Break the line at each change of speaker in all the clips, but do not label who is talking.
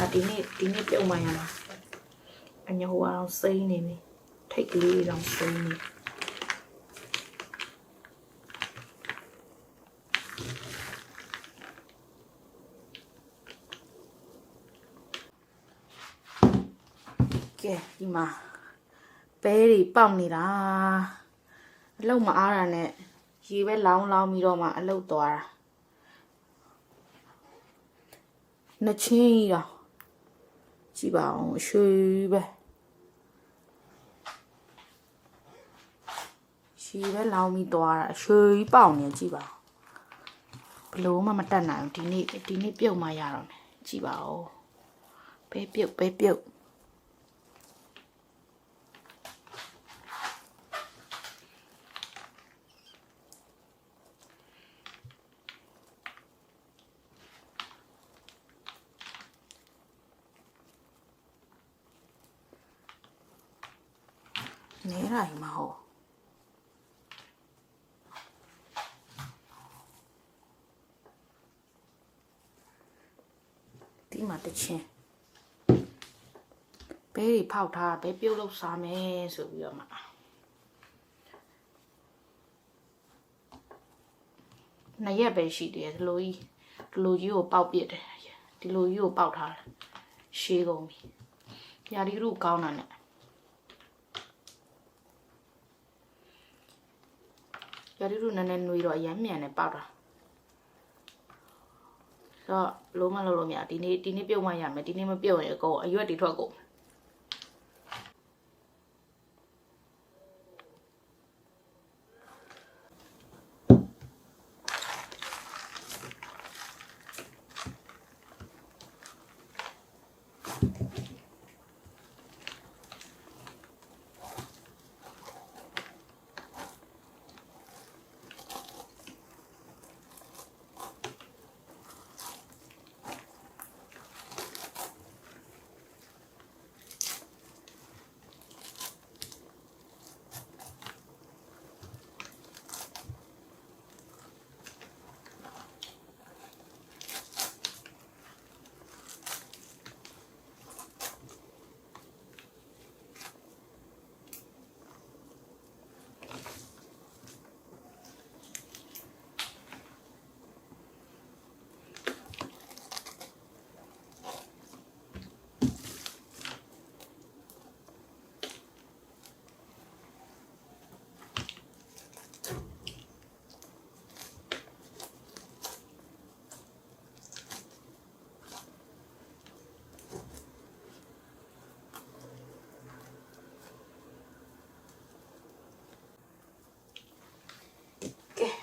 ဒါဒီနေ့ဒီနေ့ပြုတ်မှရမှာအညဟိုအောင်စိမ့်နေပြီထိတ်ကလေးတောင်စိမ့်နေကဲဒီမှာပဲတွေပေါက်နေတာအလုတ်မအားတာနဲ့ရေပဲလောင်းလောင်းပြီးတော့မှအလုတ်သွားတာနှစ်ချင်းကြီးတော့ ကြည့်ပါအောင်ရွှေပဲရှည်ပဲလောင်းပြီးသွားတာရွှေကြီးပေါက်နေကြည့်ပါဦးဘလို့မှမတတ်နိုင်ဘူးဒီနေ့ဒီနေ့ပြုတ်မှရတော့မယ်ကြည့်ပါဦးပဲပြုတ်ပဲပြုတ် နေရရင်မဟုတ်ဒီမှာတချင်းဘဲတွေဖောက်ထားဘဲပြုတ်လို့စားမယ်ဆိုပြီးတော့မှနှစ်ရက်ပဲရှိတယ်ဒီလိုကြီးဒီလိုကြီးကိုပေါက်ပစ်တယ်ဒီလိုကြီးကိုပေါက်ထားတယ်ရှေးကုန်ပြီညာဒီရုကောင်းတာနဲ့ ရရီတို့နည်းနည်းနှွေးတော့အရမ်းမြန်နေပေါက်တာဆိုတော့လုံးမလုံးလို့မရဒီနေ့ဒီနေ့ပြုတ်မှရမယ်ဒီနေ့မပြုတ်ရင်အကုန်အရွက်တွေထွက်ကုန်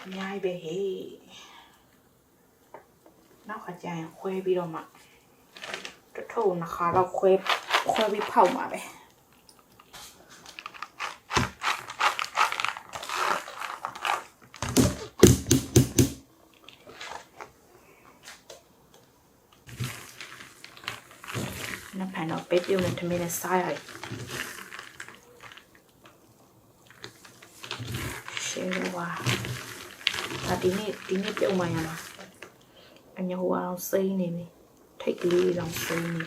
ကဲအများကြီးပဲဟေးနောက်ခါကျရင်ခွဲပြီးတော့မှတစ်ထုပ်နှစ်ခါတော့ခွဲခွဲပြီးဖောက်မှာပဲနောက်ဖန်တော့ပဲပြုတ်နဲ့ထမင်းနဲ့စားရတယ်ရှယ်ဝါ ဒါဒီနေ့ဒီနေ့ပြုတ်မှရမှာအညဟိုအောင်စိမ့်နေပြီထိတ်ကလေးတောင်စိမ့်နေ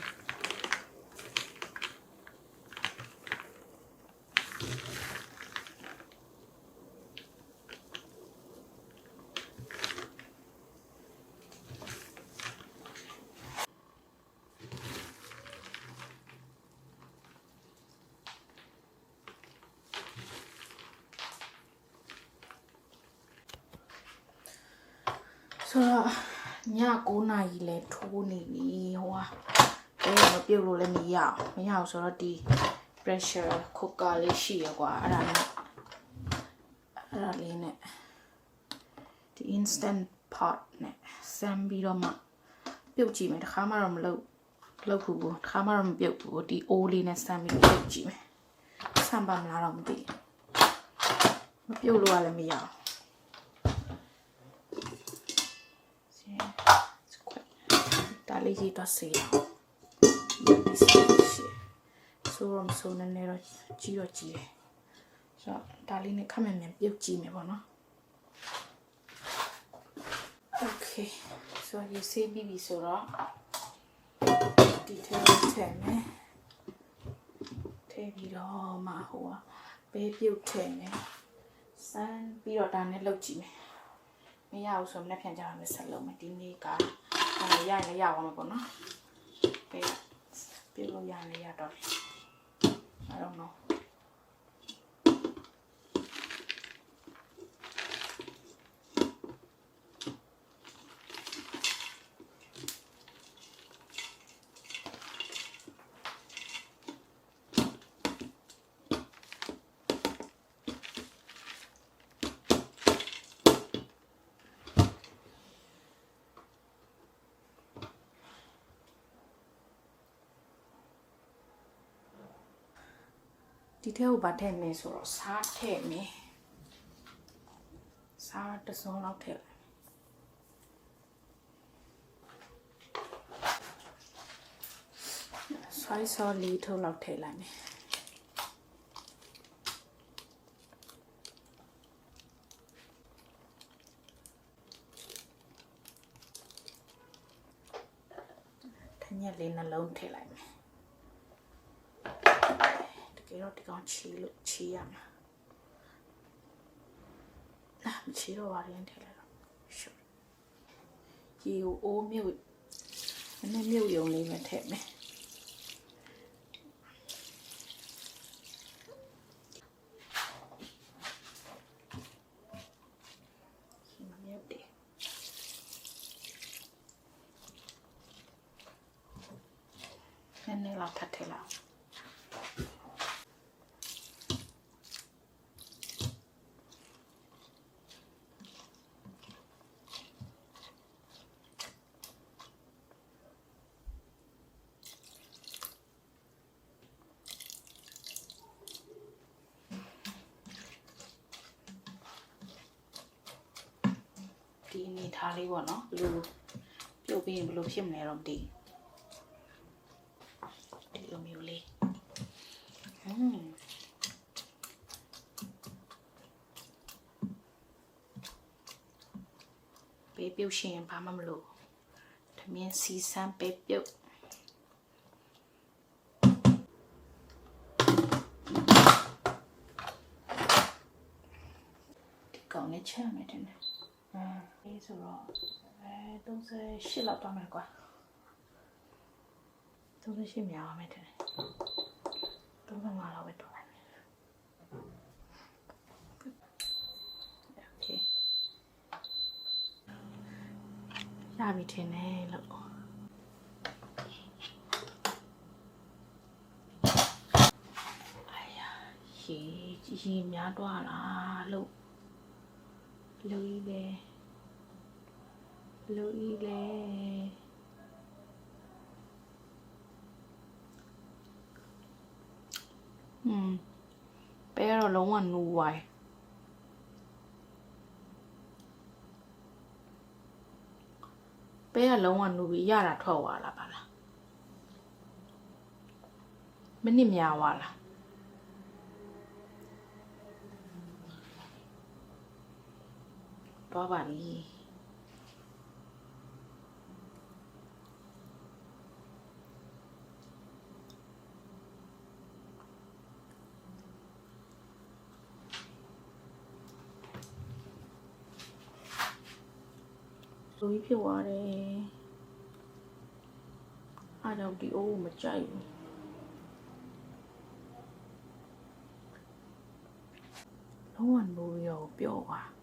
ဆိုတော့ည9နာရီလဲထိုးနေပြီဟိုကအဲမပြုတ်လို့လည်းမရအောင်မရအောင်ဆိုတော့ဒီ pressure cooker လေးရှိရကွာအဲ့ဒါနဲ့အဲ့ဒါလေးနဲ့ဒီ instant pot နဲ့ဆမ်ပြီးတော့မှပြုတ်ကြည့်မယ်တစ်ခါမှတော့မလုပ်လုပ်ဘူးဘူးတစ်ခါမှတော့မပြုတ်ဘူးဒီအိုးလေးနဲ့ဆမ်ပြီးပြုတ်ကြည့်မယ်ဆမ်ပါမလားတော့မသိဘူးမပြုတ်လို့ကလည်းမရအောင် ဒါလေးရေးတော့စေးအောင်ဒီစီရှိဆိုတော့မဆိုနေနေတော့ကြီးတော့ကြီးတယ်ဆိုတော့ဒါလေးနဲ့ခက်မြန်မြန်ပြုတ်ကြည့်မယ်ပေါ့နော် Okay ဆိုတော့ရေးစေးပြီးပြီဆိုတော့ဒီထဲထည့်မယ်ထည့်ပြီးတော့မှဟိုကဘေးပြုတ်ထည့်မယ်စမ်းပြီးတော့ဒါနဲ့လုပ်ကြည့်မယ်မရဘူးဆိုရင်လက်ဖြန်ကြမှာဆက်လုပ်မယ်ဒီနေ့က အဲရရင်လည်းရအောင်မယ်ပေါ့နော်ဘေးပြုတ်လို့ရရင်လည်းရတော့တယ် I don't know ဒီထဲကိုဗတ်ထည့်မယ်ဆိုတော့စားထည့်မယ်စားတစ်စုံလောက်ထည့်လိုက်ဆွိုင်းဆောလေးထုတ်လောက်ထည့်လိုက်မယ်ထညက်လေးနှလုံးထည့်လိုက်မယ် တ ကယ်တော့ဒီကောင်ချီလို့ချီရမှာအာမချီတော့ပါရင်ထဲလိုက်တော့ရှုပ်ရေကိုအိုးမြုပ်နည်းနည်းမြုပ်ယုံလေးပဲထည့်မယ်ဒီမှာမြုပ်တယ်နည်းနည်းလောက်ထပ်ထည့်လိုက် ထားလေးပေါ့နော်ဘယ်လိုပြုတ်ပြီးရင်ဘယ်လိုဖြစ်မလဲတော့မသိဘူးဒီလိုမျိုးလေးဟွန်းပေးပြုတ်ရှင်ဘာမှမလို့သမင်းစီစမ်းပေးပြုတ်ဒီကောင်နဲ့ချက်မယ်တဲ့ အဲအေးဆိုတော့အဲ38လောက်တော့မယ်ကွာ38မြောက်အောင်မယ်ထင်တယ်35လောက်ပဲတော့လိုက်မယ် Okay ရပြီထင်တယ်လို့ရေကြီးများတော့လားလို့ လူကြီးလေလူကြီးလေอืมပဲတော့လုံးဝနူဝိုင်းပဲကလုံးဝနူပြီးရတာထွက်သွားလားပါလားမနစ်များသွားလား သွားပါပြီလူကြီးဖြစ်သွားတယ်အားကြောင့်ဒီအိုးကိုမကြိုက်ဘူးလုံးဝနိုးရောပျော့သွား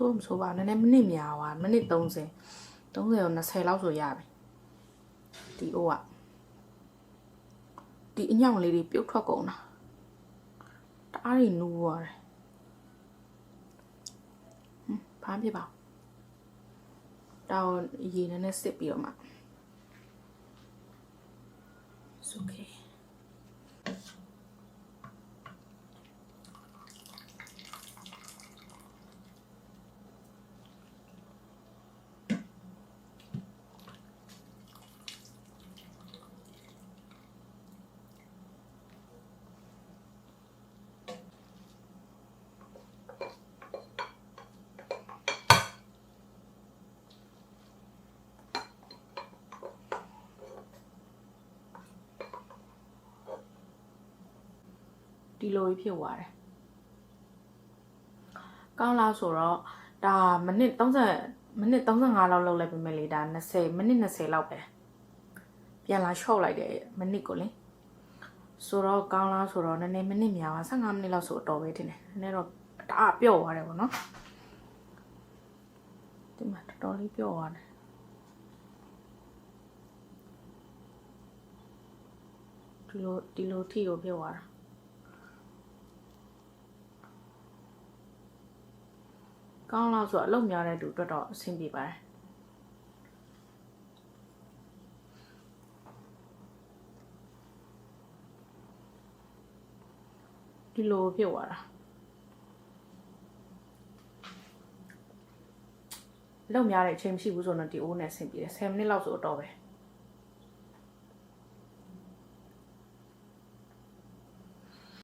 ဆိုးမဆိုးပါနည်းနည်းမိနစ်များပါမိနစ်30 30ရော20လောက်ဆိုရပြီဒီအိုးကဒီအညောင်လေးတွေပြုတ်ထွက်ကုန်တာတအားတွေနူးသွားတယ်ဟမ်ဘာမှဖြစ်ပါတောင်းရေနည်းနည်းစစ်ပြီးတော့မှ It's okay ဒီလိုကြီးဖြစ်သွားတယ်ကောင်းလားဆိုတော့ဒါမိနစ်30မိနစ်35လောက်လောက်လိုက်ပြင်မယ်လေဒါ20မိနစ်20လောက်ပဲပြန်လာလျှော့လိုက်တယ်မိနစ်ကိုလေဆိုတော့ကောင်းလားဆိုတော့နည်းနည်းမိနစ်များပါ15မိနစ်လောက်ဆိုအတော်ပဲထင်တယ်နည်းနည်းတော့တအားပြော့သွားတယ်ပေါ့နော်ဒီမှာတော်တော်လေးပြော့သွားတယ်ဒီလိုဒီလိုထီကိုပြော့သွားတာ ကောင်းလားဆိုတော့အလုပ်များတဲ့သူအတွက်တော့အဆင်ပြေပါတယ်ဒီလိုဖြစ်သွားတာလုံများတဲ့အချိန်မရှိဘူးဆိုတော့ဒီအိုးနဲ့ဆင်ပြေတယ်10မိနစ်လောက်ဆိုတော့ပဲ